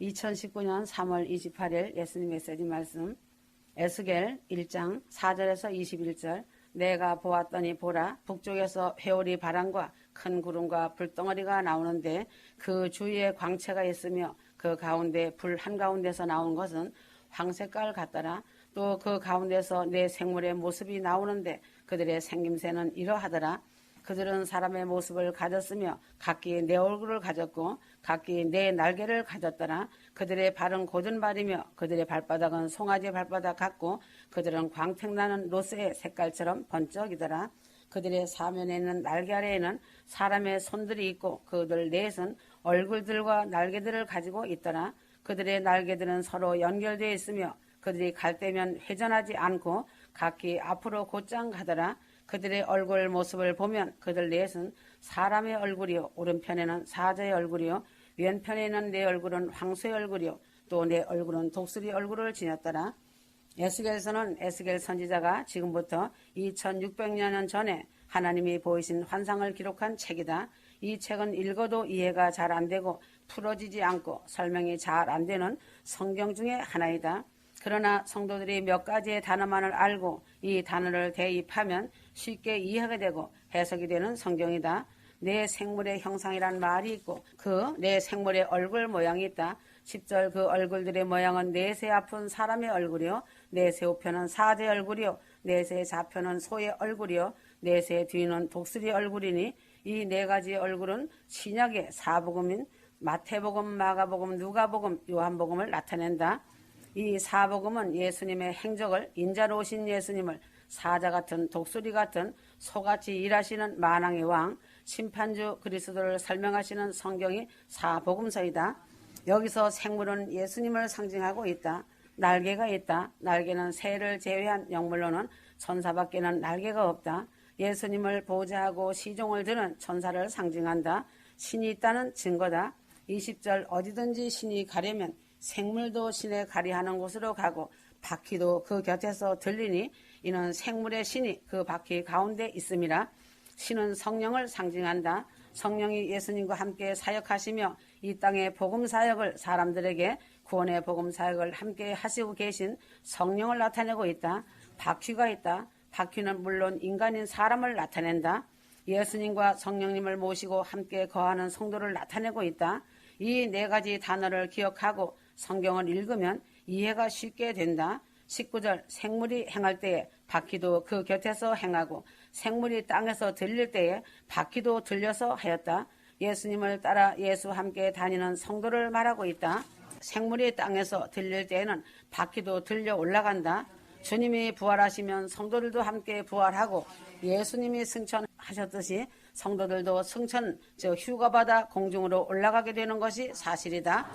2019년 3월 28일 예수님 메시지 말씀. 에스겔 1장 4절에서 21절. 내가 보았더니 보라 북쪽에서 회오리 바람과 큰 구름과 불덩어리가 나오는데 그 주위에 광채가 있으며 그 가운데 불 한가운데서 나온 것은 황색깔 같더라. 또 그 가운데서 내 생물의 모습이 나오는데 그들의 생김새는 이러하더라 그들은 사람의 모습을 가졌으며 각기 내 얼굴을 가졌고 각기 내 날개를 가졌더라. 그들의 발은 곧은 발이며 그들의 발바닥은 송아지 발바닥 같고 그들은 광택나는 로스의 색깔처럼 번쩍이더라. 그들의 사면에 있는 날개 아래에는 사람의 손들이 있고 그들 넷은 얼굴들과 날개들을 가지고 있더라. 그들의 날개들은 서로 연결되어 있으며 그들이 갈 때면 회전하지 않고 각기 앞으로 곧장 가더라. 그들의 얼굴 모습을 보면 그들 넷은 사람의 얼굴이요 오른편에는 사자의 얼굴이요 왼편에는 내 얼굴은 황소의 얼굴이요 또 내 얼굴은 독수리 얼굴을 지녔더라. 에스겔서는 에스겔 선지자가 지금부터 2600년 전에 하나님이 보이신 환상을 기록한 책이다. 이 책은 읽어도 이해가 잘 안 되고 풀어지지 않고 설명이 잘 안 되는 성경 중의 하나이다. 그러나 성도들이 몇 가지의 단어만을 알고 이 단어를 대입하면 쉽게 이해하게 되고 해석이 되는 성경이다. 내 생물의 형상이란 말이 있고 그 내 생물의 얼굴 모양이 있다. 10절 그 얼굴들의 모양은 내세 앞은 사람의 얼굴이요 내세 우편은 사자의 얼굴이요 내세 좌편은 소의 얼굴이요 내세 뒤는 독수리 얼굴이니 이 네 가지 얼굴은 신약의 사복음인 마태복음, 마가복음, 누가복음, 요한복음을 나타낸다. 이 사복음은 예수님의 행적을 인자로 오신 예수님을 사자 같은 독수리 같은 소같이 일하시는 만왕의 왕 심판주 그리스도를 설명하시는 성경이 사복음서이다. 여기서 생물은 예수님을 상징하고 있다. 날개가 있다. 날개는 새를 제외한 영물로는 천사밖에는 날개가 없다. 예수님을 보좌하고 시종을 드는 천사를 상징한다. 신이 있다는 증거다. 20절 어디든지 신이 가려면 생물도 신에 가리하는 곳으로 가고 바퀴도 그 곁에서 들리니 이는 생물의 신이 그 바퀴 가운데 있음이라 신은 성령을 상징한다. 성령이 예수님과 함께 사역하시며 이 땅의 복음 사역을 사람들에게 구원의 복음 사역을 함께 하시고 계신 성령을 나타내고 있다. 바퀴가 있다. 바퀴는 물론 인간인 사람을 나타낸다. 예수님과 성령님을 모시고 함께 거하는 성도를 나타내고 있다. 이 네 가지 단어를 기억하고 성경을 읽으면 이해가 쉽게 된다. 19절 생물이 행할 때에 바퀴도 그 곁에서 행하고 생물이 땅에서 들릴 때에 바퀴도 들려서 하였다. 예수님을 따라 예수 함께 다니는 성도를 말하고 있다. 생물이 땅에서 들릴 때에는 바퀴도 들려 올라간다. 주님이 부활하시면 성도들도 함께 부활하고 예수님이 승천하셨듯이 성도들도 승천, 즉 휴가받아 공중으로 올라가게 되는 것이 사실이다.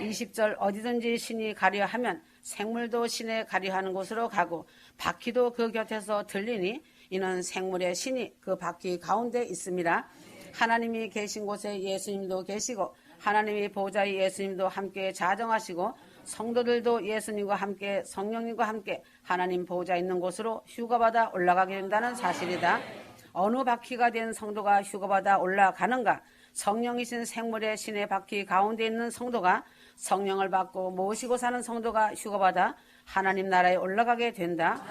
20절 어디든지 신이 가려 하면 생물도 신에 가려하는 곳으로 가고 바퀴도 그 곁에서 들리니 이는 생물의 신이 그 바퀴 가운데 있습니다. 하나님이 계신 곳에 예수님도 계시고 하나님이 보좌의 예수님도 함께 자정하시고 성도들도 예수님과 함께 성령님과 함께 하나님 보좌 있는 곳으로 휴가받아 올라가게 된다는 사실이다. 어느 바퀴가 된 성도가 휴가받아 올라가는가? 성령이신 생물의 신의 바퀴 가운데 있는 성도가 성령을 받고 모시고 사는 성도가 휴가받아 하나님 나라에 올라가게 된다.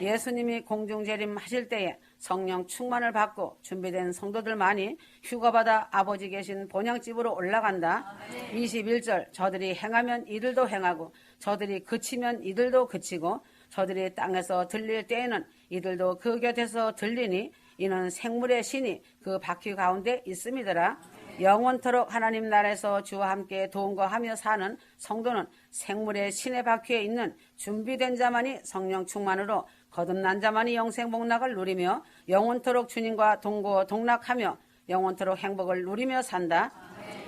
예수님이 공중 재림 하실 때에 성령 충만을 받고 준비된 성도들만이 휴가받아 아버지 계신 본향집으로 올라간다. 21절 저들이 행하면 이들도 행하고 저들이 그치면 이들도 그치고 저들이 땅에서 들릴 때에는 이들도 그 곁에서 들리니 이는 생물의 신이 그 바퀴 가운데 있음이더라. 영원토록 하나님 나라에서 주와 함께 동거하며 사는 성도는 생물의 신의 바퀴에 있는 준비된 자만이 성령 충만으로 거듭난 자만이 영생 복락을 누리며 영원토록 주님과 동거 동락하며 영원토록 행복을 누리며 산다.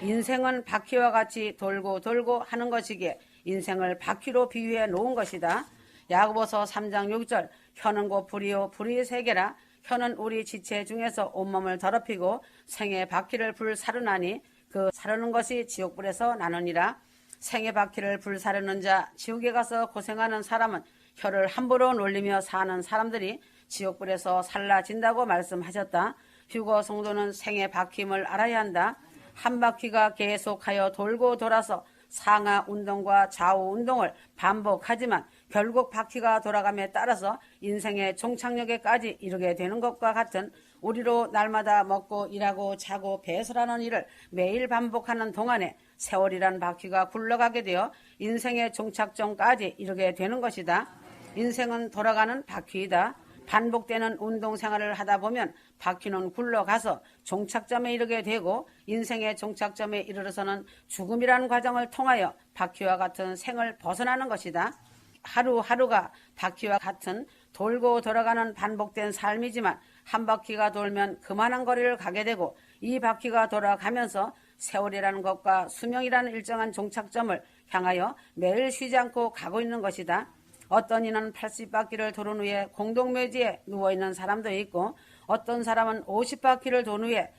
인생은 바퀴와 같이 돌고 돌고 하는 것이기에 인생을 바퀴로 비유해 놓은 것이다. 야고보서 3장 6절 혀는 곧 불이요 불이 세계라 혀는 우리 지체 중에서 온몸을 더럽히고 생의 바퀴를 불사르나니 그 사르는 것이 지옥불에서 나느니라 생의 바퀴를 불사르는 자 지옥에 가서 고생하는 사람은 혀를 함부로 놀리며 사는 사람들이 지옥불에서 살라진다고 말씀하셨다. 휴거 성도는 생의 바퀴임을 알아야 한다. 한 바퀴가 계속하여 돌고 돌아서 상하 운동과 좌우 운동을 반복하지만 결국 바퀴가 돌아감에 따라서 인생의 종착역에까지 이르게 되는 것과 같은 우리로 날마다 먹고 일하고 자고 배설하는 일을 매일 반복하는 동안에 세월이란 바퀴가 굴러가게 되어 인생의 종착점까지 이르게 되는 것이다. 인생은 돌아가는 바퀴이다. 반복되는 운동 생활을 하다 보면 바퀴는 굴러가서 종착점에 이르게 되고 인생의 종착점에 이르러서는 죽음이라는 과정을 통하여 바퀴와 같은 생을 벗어나는 것이다. 하루하루가 바퀴와 같은 돌고 돌아가는 반복된 삶이지만 한 바퀴가 돌면 그만한 거리를 가게 되고 이 바퀴가 돌아가면서 세월이라는 것과 수명이라는 일정한 종착점을 향하여 매일 쉬지 않고 가고 있는 것이다. 어떤 이는 80바퀴를 도른 후에 공동묘지에 누워있는 사람도 있고 어떤 사람은 50바퀴를 도는 후에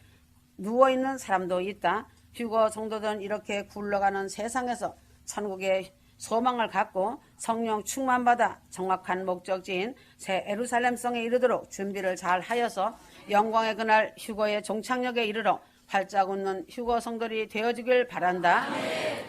누워있는 사람도 있다. 휴거 성도들은 이렇게 굴러가는 세상에서 천국의 소망을 갖고 성령 충만받아 정확한 목적지인 새 에루살렘성에 이르도록 준비를 잘 하여서 영광의 그날 휴거의 종착역에 이르러 활짝 웃는 휴거 성들이 되어주길 바란다.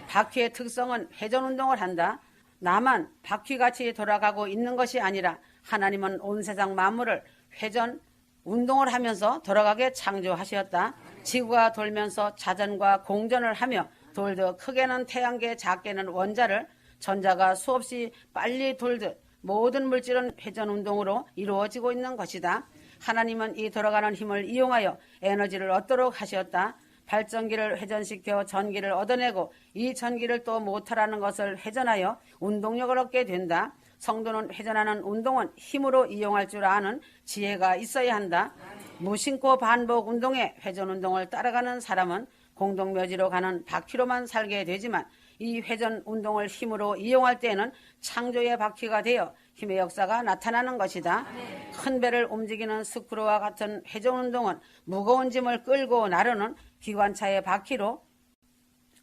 바퀴의 특성은 회전 운동을 한다. 나만 바퀴같이 돌아가고 있는 것이 아니라 하나님은 온 세상 만물을 회전 운동을 하면서 돌아가게 창조하셨다. 지구가 돌면서 자전과 공전을 하며 돌듯 크게는 태양계 작게는 원자를 전자가 수없이 빨리 돌듯 모든 물질은 회전 운동으로 이루어지고 있는 것이다. 하나님은 이 돌아가는 힘을 이용하여 에너지를 얻도록 하셨다. 발전기를 회전시켜 전기를 얻어내고 이 전기를 또 모터라는 것을 회전하여 운동력을 얻게 된다. 성도는 회전하는 운동은 힘으로 이용할 줄 아는 지혜가 있어야 한다. 무심코 반복 운동에 회전 운동을 따라가는 사람은 공동묘지로 가는 바퀴로만 살게 되지만 이 회전 운동을 힘으로 이용할 때에는 창조의 바퀴가 되어 힘의 역사가 나타나는 것이다. 큰 배를 움직이는 스크루와 같은 회전 운동은 무거운 짐을 끌고 나르는 기관차의 바퀴로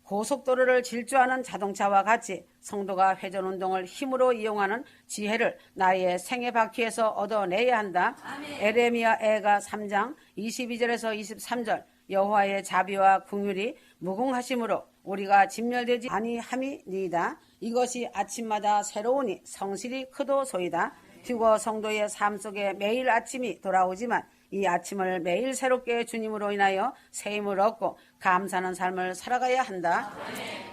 고속도로를 질주하는 자동차와 같이 성도가 회전 운동을 힘으로 이용하는 지혜를 나의 생애 바퀴에서 얻어내야 한다. 에레미야 애가 3장 22절에서 23절 여호와의 자비와 궁율이 무궁하심으로 우리가 진멸되지 아니함이니이다. 이것이 아침마다 새로우니 성실이 크도소이다. 휴거 성도의 삶 속에 매일 아침이 돌아오지만 이 아침을 매일 새롭게 주님으로 인하여 새 힘을 얻고 감사하는 삶을 살아가야 한다.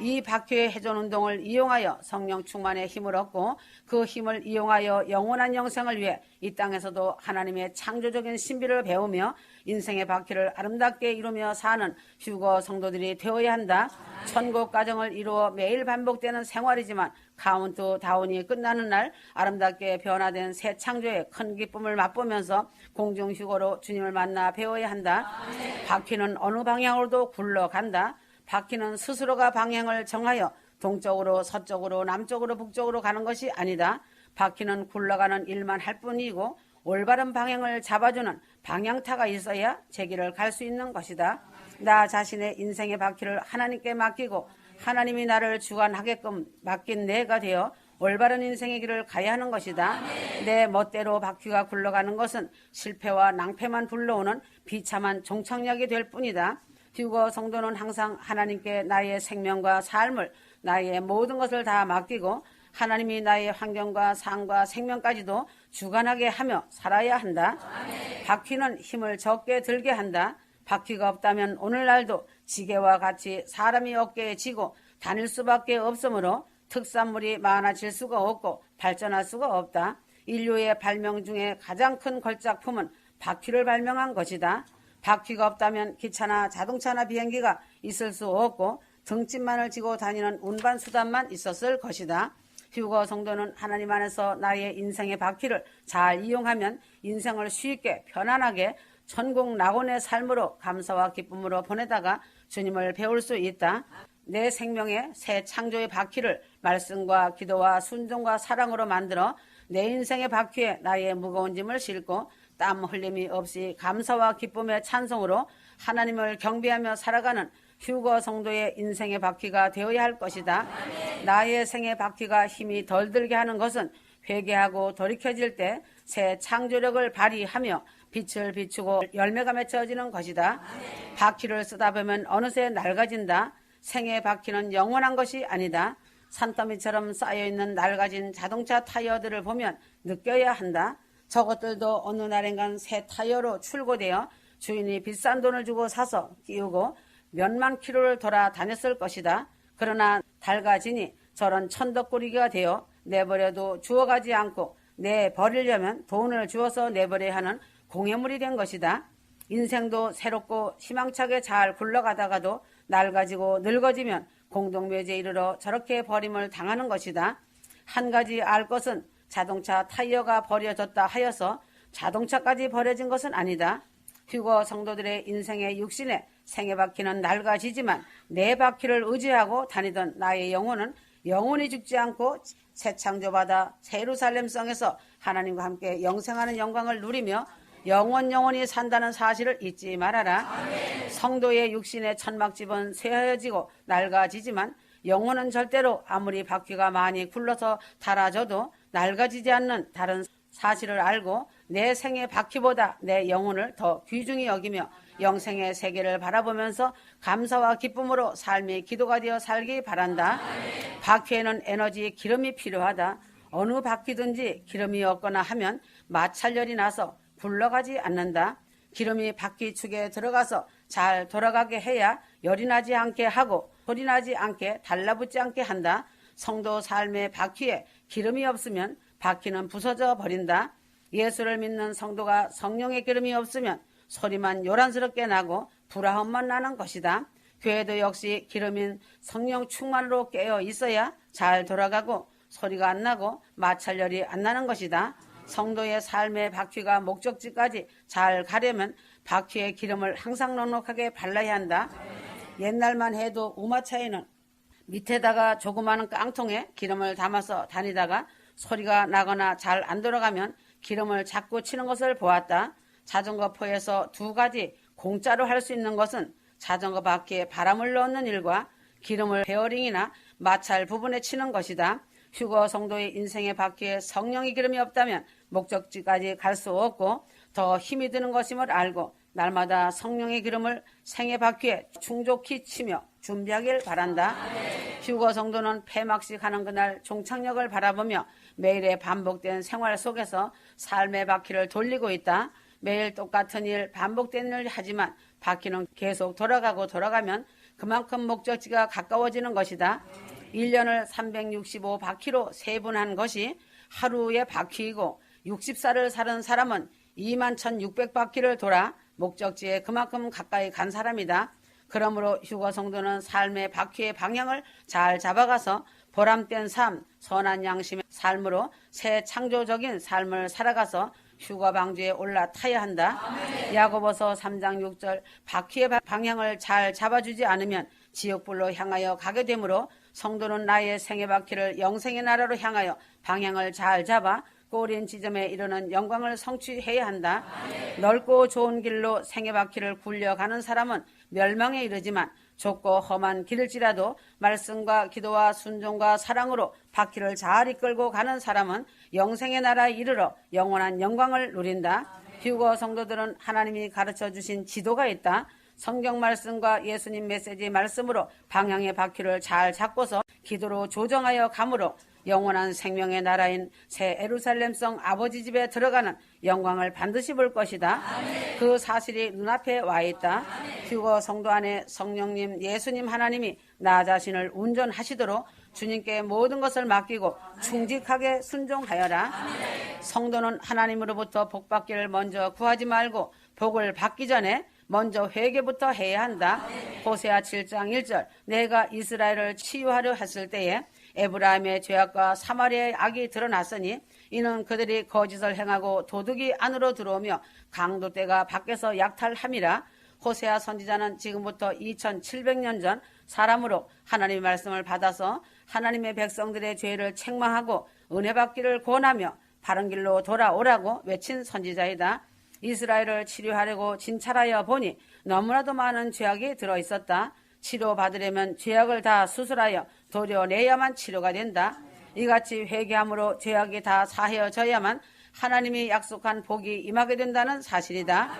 이 박효의 회전 운동을 이용하여 성령 충만의 힘을 얻고 그 힘을 이용하여 영원한 영생을 위해 이 땅에서도 하나님의 창조적인 신비를 배우며 인생의 바퀴를 아름답게 이루며 사는 휴거 성도들이 되어야 한다. 천국 가정을 이루어 매일 반복되는 생활이지만 카운트 다운이 끝나는 날 아름답게 변화된 새 창조의 큰 기쁨을 맛보면서 공중 휴거로 주님을 만나 배워야 한다. 바퀴는 어느 방향으로도 굴러간다. 바퀴는 스스로가 방향을 정하여 동쪽으로 서쪽으로 남쪽으로 북쪽으로 가는 것이 아니다. 바퀴는 굴러가는 일만 할 뿐이고 올바른 방향을 잡아주는 방향타가 있어야 제 길을 갈 수 있는 것이다. 나 자신의 인생의 바퀴를 하나님께 맡기고 하나님이 나를 주관하게끔 맡긴 내가 되어 올바른 인생의 길을 가야 하는 것이다. 내 멋대로 바퀴가 굴러가는 것은 실패와 낭패만 불러오는 비참한 종착역이 될 뿐이다. 휴거 성도는 항상 하나님께 나의 생명과 삶을 나의 모든 것을 다 맡기고 하나님이 나의 환경과 삶과 생명까지도 주관하게 하며 살아야 한다. 바퀴는 힘을 적게 들게 한다. 바퀴가 없다면 오늘날도 지게와 같이 사람이 어깨에 지고 다닐 수밖에 없으므로 특산물이 많아질 수가 없고 발전할 수가 없다. 인류의 발명 중에 가장 큰 걸작품은 바퀴를 발명한 것이다. 바퀴가 없다면 기차나 자동차나 비행기가 있을 수 없고 등짐만을 지고 다니는 운반 수단만 있었을 것이다. 휴거 성도는 하나님 안에서 나의 인생의 바퀴를 잘 이용하면 인생을 쉽게 편안하게 천국 낙원의 삶으로 감사와 기쁨으로 보내다가 주님을 배울 수 있다. 내 생명의 새 창조의 바퀴를 말씀과 기도와 순종과 사랑으로 만들어 내 인생의 바퀴에 나의 무거운 짐을 싣고 땀 흘림이 없이 감사와 기쁨의 찬송으로 하나님을 경배하며 살아가는 휴거 성도의 인생의 바퀴가 되어야 할 것이다. 나의 생의 바퀴가 힘이 덜 들게 하는 것은 회개하고 돌이켜질 때 새 창조력을 발휘하며 빛을 비추고 열매가 맺혀지는 것이다. 바퀴를 쓰다 보면 어느새 낡아진다. 생애 바퀴는 영원한 것이 아니다. 산더미처럼 쌓여있는 낡아진 자동차 타이어들을 보면 느껴야 한다. 저것들도 어느 날엔간 새 타이어로 출고되어 주인이 비싼 돈을 주고 사서 끼우고 몇만 킬로를 돌아 다녔을 것이다. 그러나 낡아지니 저런 천덕꾸리기가 되어 내버려도 주워가지 않고 내버리려면 돈을 주어서 내버려야 하는 공예물이 된 것이다. 인생도 새롭고 희망차게 잘 굴러가다가도 낡아지고 늙어지면 공동묘지에 이르러 저렇게 버림을 당하는 것이다. 한 가지 알 것은 자동차 타이어가 버려졌다 하여서 자동차까지 버려진 것은 아니다. 휴거 성도들의 인생의 육신에 생애 바퀴는 낡아지지만 내 바퀴를 의지하고 다니던 나의 영혼은 영원히 죽지 않고 새 창조받아 새 예루살렘 성에서 하나님과 함께 영생하는 영광을 누리며 영원 영원히 산다는 사실을 잊지 말아라. 성도의 육신의 천막집은 쇠하여지고 낡아지지만 영혼은 절대로 아무리 바퀴가 많이 굴러서 닳아져도 낡아지지 않는 다른 사실을 알고 내 생의 바퀴보다 내 영혼을 더 귀중히 여기며 영생의 세계를 바라보면서 감사와 기쁨으로 삶의 기도가 되어 살기 바란다. 바퀴에는 에너지 기름이 필요하다. 어느 바퀴든지 기름이 없거나 하면 마찰열이 나서 굴러가지 않는다. 기름이 바퀴 축에 들어가서 잘 돌아가게 해야 열이 나지 않게 하고 소리 나지 않게 달라붙지 않게 한다. 성도 삶의 바퀴에 기름이 없으면 바퀴는 부서져 버린다. 예수를 믿는 성도가 성령의 기름이 없으면 소리만 요란스럽게 나고 불화음만 나는 것이다. 교회도 역시 기름인 성령 충만으로 깨어 있어야 잘 돌아가고 소리가 안 나고 마찰열이 안 나는 것이다. 성도의 삶의 바퀴가 목적지까지 잘 가려면 바퀴의 기름을 항상 넉넉하게 발라야 한다. 옛날만 해도 우마차에는 밑에다가 조그마한 깡통에 기름을 담아서 다니다가 소리가 나거나 잘 안 돌아가면 기름을 자꾸 치는 것을 보았다. 자전거 포에서 두 가지 공짜로 할 수 있는 것은 자전거 바퀴에 바람을 넣는 일과 기름을 베어링이나 마찰 부분에 치는 것이다. 휴거 성도의 인생의 바퀴에 성령의 기름이 없다면 목적지까지 갈 수 없고 더 힘이 드는 것임을 알고 날마다 성령의 기름을 생의 바퀴에 충족히 치며 준비하길 바란다. 휴거 성도는 폐막식 하는 그날 종착역을 바라보며 매일의 반복된 생활 속에서 삶의 바퀴를 돌리고 있다. 매일 똑같은 일, 반복된 일을 하지만 바퀴는 계속 돌아가고 돌아가면 그만큼 목적지가 가까워지는 것이다. 1년을 365 바퀴로 세분한 것이 하루의 바퀴이고 60살을 사는 사람은 2만 1600바퀴를 돌아 목적지에 그만큼 가까이 간 사람이다. 그러므로 휴거 성도는 삶의 바퀴의 방향을 잘 잡아가서 보람된 삶, 선한 양심의 삶으로 새 창조적인 삶을 살아가서 휴가 방주에 올라타야 한다. 야고보서 3장 6절 바퀴의 방향을 잘 잡아주지 않으면 지옥불로 향하여 가게 되므로 성도는 나의 생의 바퀴를 영생의 나라로 향하여 방향을 잘 잡아 꼬린 지점에 이르는 영광을 성취해야 한다. 넓고 좋은 길로 생의 바퀴를 굴려가는 사람은 멸망에 이르지만 좁고 험한 길일지라도 말씀과 기도와 순종과 사랑으로 바퀴를 잘 이끌고 가는 사람은 영생의 나라에 이르러 영원한 영광을 누린다. 휴거 성도들은 하나님이 가르쳐 주신 지도가 있다. 성경 말씀과 예수님 메시지 말씀으로 방향의 바퀴를 잘 잡고서 기도로 조정하여 감으로 영원한 생명의 나라인 새 에루살렘성 아버지 집에 들어가는 영광을 반드시 볼 것이다. 그 사실이 눈앞에 와 있다. 휴거 성도 안에 성령님, 예수님 하나님이 나 자신을 운전하시도록 주님께 모든 것을 맡기고 충직하게 순종하여라. 성도는 하나님으로부터 복 받기를 먼저 구하지 말고 복을 받기 전에 먼저 회개부터 해야 한다. 호세아 7장 1절 내가 이스라엘을 치유하려 했을 때에 에브라임의 죄악과 사마리아의 악이 드러났으니 이는 그들이 거짓을 행하고 도둑이 안으로 들어오며 강도 때가 밖에서 약탈함이라 호세아 선지자는 지금부터 2700년 전 사람으로 하나님의 말씀을 받아서 하나님의 백성들의 죄를 책망하고 은혜 받기를 권하며 바른 길로 돌아오라고 외친 선지자이다. 이스라엘을 치료하려고 진찰하여 보니 너무나도 많은 죄악이 들어 있었다. 치료받으려면 죄악을 다 수술하여 도려내야만 치료가 된다. 이같이 회개함으로 죄악이 다 사해져야만 하나님이 약속한 복이 임하게 된다는 사실이다.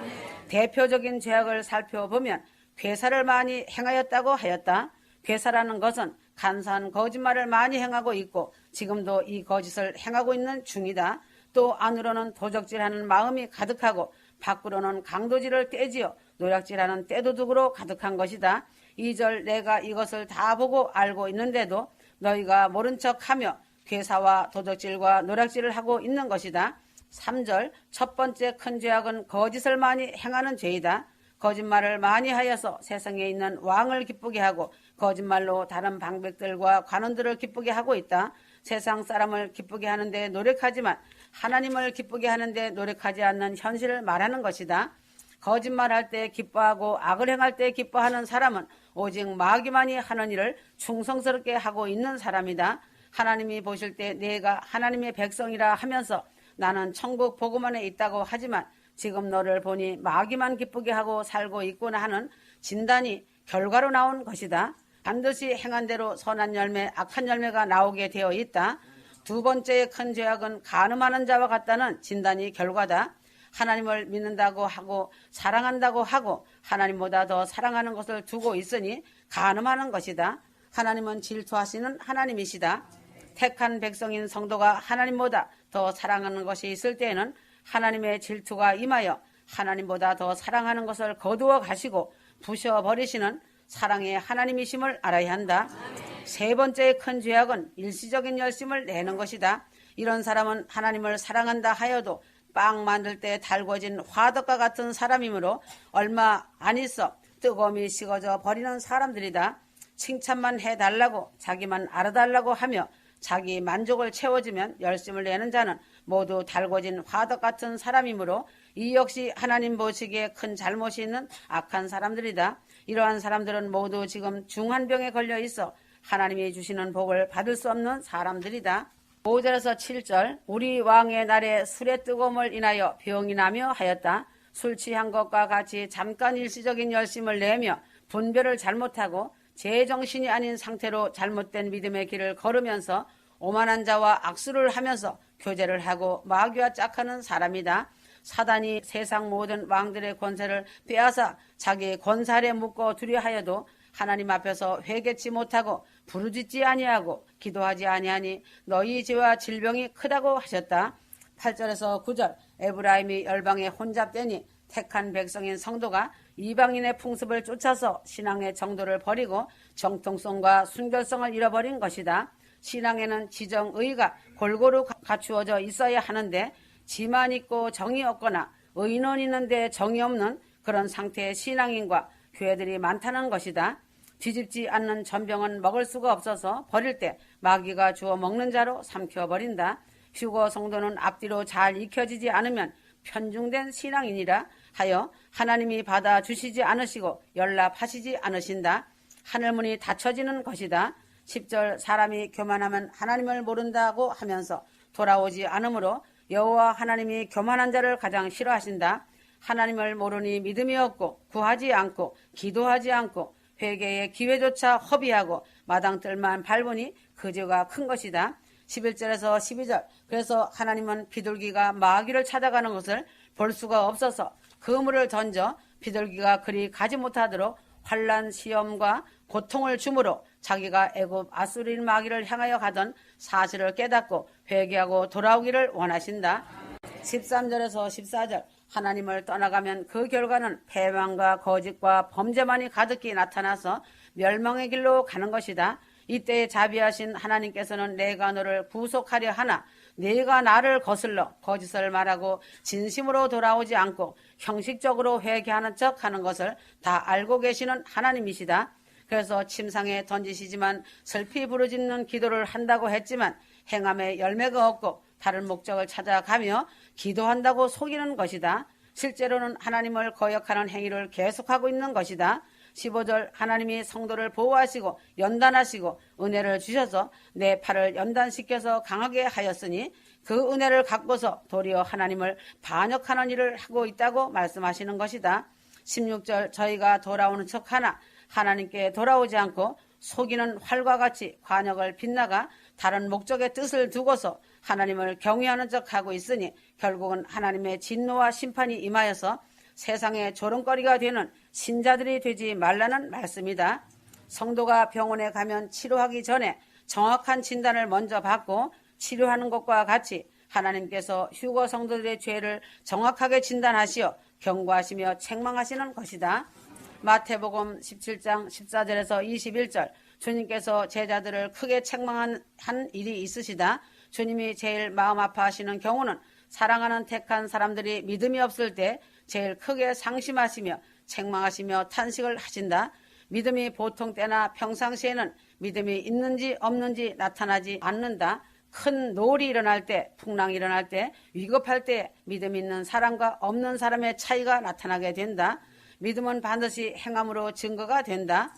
대표적인 죄악을 살펴보면 괴사를 많이 행하였다고 하였다. 괴사라는 것은 간사한 거짓말을 많이 행하고 있고 지금도 이 거짓을 행하고 있는 중이다. 또 안으로는 도적질하는 마음이 가득하고 밖으로는 강도질을 떼지어 노략질하는 떼도둑으로 가득한 것이다. 2절 내가 이것을 다 보고 알고 있는데도 너희가 모른 척하며 괴사와 도적질과 노략질을 하고 있는 것이다. 3절 첫 번째 큰 죄악은 거짓을 많이 행하는 죄이다. 거짓말을 많이 하여서 세상에 있는 왕을 기쁘게 하고 거짓말로 다른 방백들과 관원들을 기쁘게 하고 있다. 세상 사람을 기쁘게 하는데 노력하지만 하나님을 기쁘게 하는데 노력하지 않는 현실을 말하는 것이다. 거짓말할 때 기뻐하고 악을 행할 때 기뻐하는 사람은 오직 마귀만이 하는 일을 충성스럽게 하고 있는 사람이다. 하나님이 보실 때 내가 하나님의 백성이라 하면서 나는 천국 안에 있다고 하지만 지금 너를 보니 마귀만 기쁘게 하고 살고 있구나 하는 진단이 결과로 나온 것이다. 반드시 행한 대로 선한 열매, 악한 열매가 나오게 되어 있다. 두 번째의 큰 죄악은 가늠하는 자와 같다는 진단이 결과다. 하나님을 믿는다고 하고 사랑한다고 하고 하나님보다 더 사랑하는 것을 두고 있으니 가늠하는 것이다. 하나님은 질투하시는 하나님이시다. 택한 백성인 성도가 하나님보다 더 사랑하는 것이 있을 때에는 하나님의 질투가 임하여 하나님보다 더 사랑하는 것을 거두어 가시고 부셔 버리시는 사랑의 하나님이심을 알아야 한다. 세 번째의 큰 죄악은 일시적인 열심을 내는 것이다. 이런 사람은 하나님을 사랑한다 하여도 빵 만들 때 달궈진 화덕과 같은 사람이므로 얼마 안 있어 뜨거움이 식어져 버리는 사람들이다. 칭찬만 해달라고 자기만 알아달라고 하며 자기 만족을 채워주면 열심을 내는 자는 모두 달궈진 화덕 같은 사람이므로 이 역시 하나님 보시기에 큰 잘못이 있는 악한 사람들이다. 이러한 사람들은 모두 지금 중한 병에 걸려 있어 하나님이 주시는 복을 받을 수 없는 사람들이다. 5절에서 7절 우리 왕의 날에 술의 뜨거움을 인하여 병이 나며 하였다. 술 취한 것과 같이 잠깐 일시적인 열심을 내며 분별을 잘못하고 제정신이 아닌 상태로 잘못된 믿음의 길을 걸으면서 오만한 자와 악수를 하면서 교제를 하고 마귀와 짝하는 사람이다. 사단이 세상 모든 왕들의 권세를 빼앗아 자기 권살에 묶어 두려하여도 하나님 앞에서 회개치 못하고 부르짖지 아니하고 기도하지 아니하니 너희 죄와 질병이 크다고 하셨다. 8절에서 9절 에브라임이 열방에 혼잡되니 택한 백성인 성도가 이방인의 풍습을 쫓아서 신앙의 정도를 버리고 정통성과 순결성을 잃어버린 것이다. 신앙에는 지정의가 골고루 갖추어져 있어야 하는데 지만 있고 정이 없거나 의논 있는데 정이 없는 그런 상태의 신앙인과 교회들이 많다는 것이다. 뒤집지 않는 전병은 먹을 수가 없어서 버릴 때 마귀가 주워 먹는 자로 삼켜버린다. 휴거 성도는 앞뒤로 잘 익혀지지 않으면 편중된 신앙인이라 하여 하나님이 받아주시지 않으시고 연락하시지 않으신다. 하늘문이 닫혀지는 것이다. 10절 사람이 교만하면 하나님을 모른다고 하면서 돌아오지 않으므로 여호와 하나님이 교만한 자를 가장 싫어하신다. 하나님을 모르니 믿음이 없고 구하지 않고 기도하지 않고 회개의 기회조차 허비하고 마당들만 밟으니 그 죄가 큰 것이다. 11절에서 12절 그래서 하나님은 비둘기가 마귀를 찾아가는 것을 볼 수가 없어서 그물을 던져 비둘기가 그리 가지 못하도록 환란 시험과 고통을 주므로 자기가 애굽 아수린 마귀를 향하여 가던 사실을 깨닫고 회개하고 돌아오기를 원하신다. 13절에서 14절 하나님을 떠나가면 그 결과는 패망과 거짓과 범죄만이 가득히 나타나서 멸망의 길로 가는 것이다. 이때 자비하신 하나님께서는 내가 너를 구속하려 하나 내가 나를 거슬러 거짓을 말하고 진심으로 돌아오지 않고 형식적으로 회개하는 척 하는 것을 다 알고 계시는 하나님이시다. 그래서 침상에 던지시지만 슬피 부르짖는 기도를 한다고 했지만 행함에 열매가 없고 다른 목적을 찾아가며 기도한다고 속이는 것이다. 실제로는 하나님을 거역하는 행위를 계속하고 있는 것이다. 15절 하나님이 성도를 보호하시고 연단하시고 은혜를 주셔서 내 팔을 연단시켜서 강하게 하였으니 그 은혜를 갖고서 도리어 하나님을 반역하는 일을 하고 있다고 말씀하시는 것이다. 16절 저희가 돌아오는 척 하나 하나님께 돌아오지 않고 속이는 활과 같이 관역을 빗나가 다른 목적의 뜻을 두고서 하나님을 경외하는 척 하고 있으니 결국은 하나님의 진노와 심판이 임하여서 세상의 조롱거리가 되는 신자들이 되지 말라는 말씀이다. 성도가 병원에 가면 치료하기 전에 정확한 진단을 먼저 받고 치료하는 것과 같이 하나님께서 휴거 성도들의 죄를 정확하게 진단하시어 경고하시며 책망하시는 것이다. 마태복음 17장 14절에서 21절 주님께서 제자들을 크게 책망한 한 일이 있으시다. 주님이 제일 마음 아파하시는 경우는 사랑하는 택한 사람들이 믿음이 없을 때 제일 크게 상심하시며 책망하시며 탄식을 하신다. 믿음이 보통 때나 평상시에는 믿음이 있는지 없는지 나타나지 않는다. 큰 노을이 일어날 때, 풍랑이 일어날 때, 위급할 때 믿음 있는 사람과 없는 사람의 차이가 나타나게 된다. 믿음은 반드시 행함으로 증거가 된다.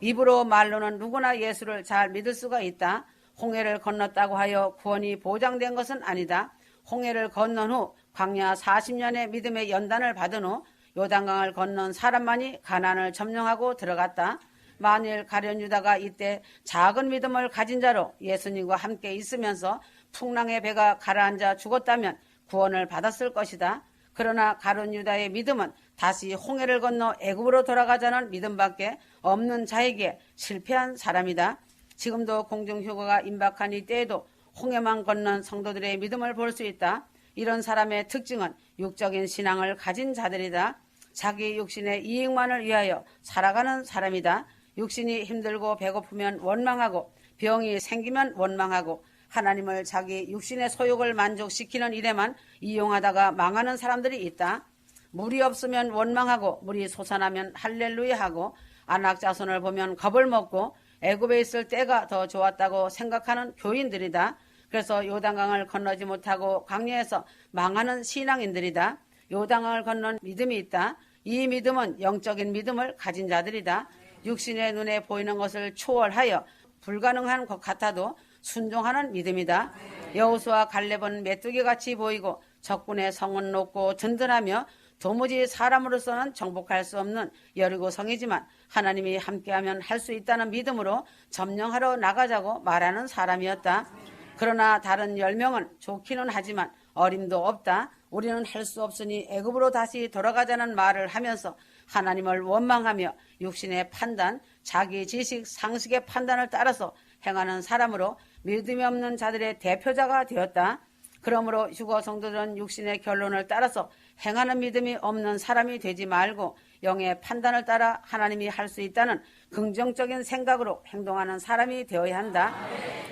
입으로 말로는 누구나 예수를 잘 믿을 수가 있다. 홍해를 건넜다고 하여 구원이 보장된 것은 아니다. 홍해를 건넌 후 광야 40년의 믿음의 연단을 받은 후 요단강을 건넌 사람만이 가난을 점령하고 들어갔다. 만일 가련 유다가 이때 작은 믿음을 가진 자로 예수님과 함께 있으면서 풍랑의 배가 가라앉아 죽었다면 구원을 받았을 것이다. 그러나 가룟 유다의 믿음은 다시 홍해를 건너 애굽으로 돌아가자는 믿음밖에 없는 자에게 실패한 사람이다. 지금도 공중휴거가 임박한 이 때에도 홍해만 건넌 성도들의 믿음을 볼 수 있다. 이런 사람의 특징은 육적인 신앙을 가진 자들이다. 자기 육신의 이익만을 위하여 살아가는 사람이다. 육신이 힘들고 배고프면 원망하고 병이 생기면 원망하고 하나님을 자기 육신의 소욕을 만족시키는 일에만 이용하다가 망하는 사람들이 있다. 물이 없으면 원망하고 물이 솟아나면 할렐루야 하고 안악자손을 보면 겁을 먹고 애굽에 있을 때가 더 좋았다고 생각하는 교인들이다. 그래서 요단강을 건너지 못하고 강야에서 망하는 신앙인들이다. 요단강을 건넌 믿음이 있다. 이 믿음은 영적인 믿음을 가진 자들이다. 육신의 눈에 보이는 것을 초월하여 불가능한 것 같아도 순종하는 믿음이다. 여호수와 갈렙은 메뚜기 같이 보이고 적군의 성은 높고 든든하며 도무지 사람으로서는 정복할 수 없는 여리고 성이지만 하나님이 함께하면 할 수 있다는 믿음으로 점령하러 나가자고 말하는 사람이었다. 그러나 다른 열 명은 좋기는 하지만 어림도 없다. 우리는 할 수 없으니 애굽으로 다시 돌아가자는 말을 하면서 하나님을 원망하며 육신의 판단, 자기 지식, 상식의 판단을 따라서 행하는 사람으로 믿음이 없는 자들의 대표자가 되었다. 그러므로 휴거 성도들은 육신의 결론을 따라서 행하는 믿음이 없는 사람이 되지 말고 영의 판단을 따라 하나님이 할 수 있다는 긍정적인 생각으로 행동하는 사람이 되어야 한다.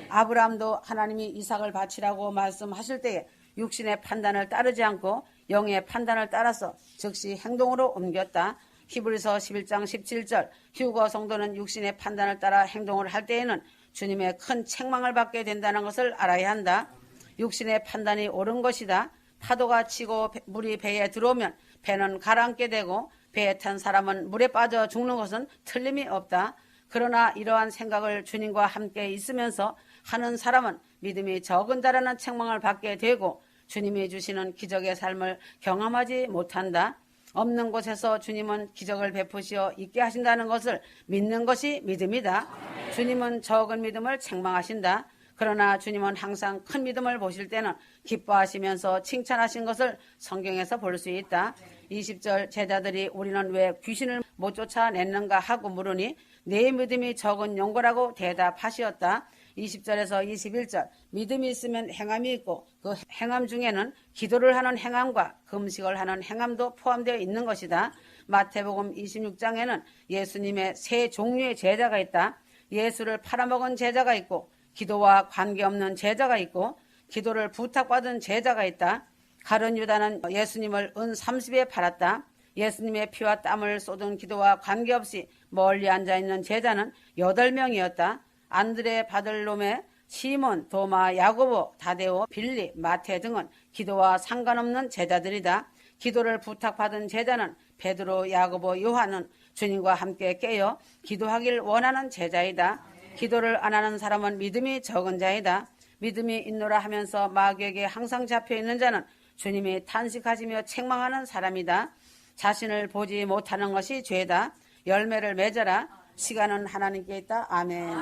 아브라함도 하나님이 이삭을 바치라고 말씀하실 때에 육신의 판단을 따르지 않고 영의 판단을 따라서 즉시 행동으로 옮겼다. 히브리서 11장 17절 휴거 성도는 육신의 판단을 따라 행동을 할 때에는 주님의 큰 책망을 받게 된다는 것을 알아야 한다. 육신의 판단이 옳은 것이다. 파도가 치고 물이 배에 들어오면 배는 가라앉게 되고 배에 탄 사람은 물에 빠져 죽는 것은 틀림이 없다. 그러나 이러한 생각을 주님과 함께 있으면서 하는 사람은 믿음이 적은 자라는 책망을 받게 되고 주님이 주시는 기적의 삶을 경험하지 못한다. 없는 곳에서 주님은 기적을 베푸시어 있게 하신다는 것을 믿는 것이 믿음이다. 주님은 적은 믿음을 책망하신다. 그러나 주님은 항상 큰 믿음을 보실 때는 기뻐하시면서 칭찬하신 것을 성경에서 볼 수 있다. 20절 제자들이 우리는 왜 귀신을 못 쫓아냈는가 하고 물으니 내 믿음이 적은 용거라고 대답하시었다. 20절에서 21절 믿음이 있으면 행함이 있고 그 행함 중에는 기도를 하는 행함과 금식을 하는 행함도 포함되어 있는 것이다. 마태복음 26장에는 예수님의 세 종류의 제자가 있다. 예수를 팔아먹은 제자가 있고 기도와 관계없는 제자가 있고 기도를 부탁받은 제자가 있다. 가룟 유다는 예수님을 은 30에 팔았다. 예수님의 피와 땀을 쏟은 기도와 관계없이 멀리 앉아있는 제자는 8명이었다. 안드레 바들롬의 시몬, 도마, 야고보, 다데오, 빌리, 마테 등은 기도와 상관없는 제자들이다. 기도를 부탁받은 제자는 베드로, 야고보, 요한은 주님과 함께 깨어 기도하길 원하는 제자이다. 기도를 안 하는 사람은 믿음이 적은 자이다. 믿음이 있노라 하면서 마귀에게 항상 잡혀 있는 자는 주님이 탄식하시며 책망하는 사람이다. 자신을 보지 못하는 것이 죄다. 열매를 맺어라. 시간은 하나님께 있다. 아멘.